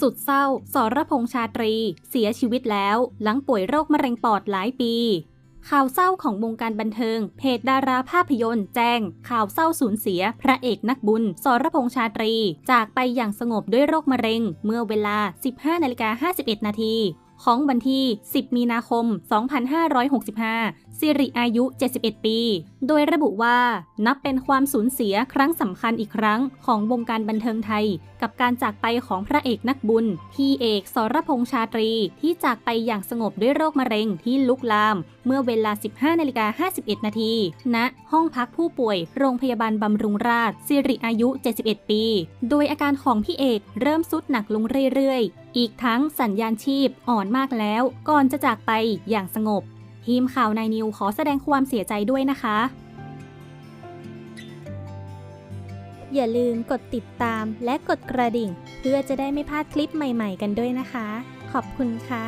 สุดเศร้า สรพงษ์ชาตรี เสียชีวิตแล้ว หลังป่วยโรคมะเร็งปอดหลายปี ข่าวเศร้าของวงการบันเทิง เพจดาราภาพยนตร์ แจ้ง ข่าวเศร้าสูญเสีย พระเอกนักบุญ สรพงษ์ชาตรี จากไปอย่างสงบด้วยโรคมะเร็ง เมื่อเวลา 15นาฬิกา51 นาทีของวันที่ 10 มีนาคม 2565 สิริอายุ 71 ปีโดยระบุว่านับเป็นความสูญเสียครั้งสำคัญอีกครั้งของวงการบันเทิงไทย กับการจากไปของพระเอกนักบุญ พี่เอกสรพงษ์ชาตรีที่จากไปอย่างสงบด้วยโรคมะเร็งที่ลุกลาม เมื่อเวลา 15นาฬิกา51 นาทีณห้องพักผู้ป่วย โรงพยาบาลบำรุงราษฎร์สิริอายุ 71 ปี โดยอาการของพี่เอกเริ่มสุดหนักลงเรื่อยๆ อีกทั้งสัญญาณชีพอ่อนมากแล้ว ก่อนจะจากไปอย่างสงบ ทีมข่าวนายนิวขอแสดงความเสียใจด้วยนะคะ อย่าลืมกดติดตามและกดกระดิ่ง เพื่อจะได้ไม่พลาดคลิปใหม่ ๆ กันด้วยนะคะ ขอบคุณค่ะ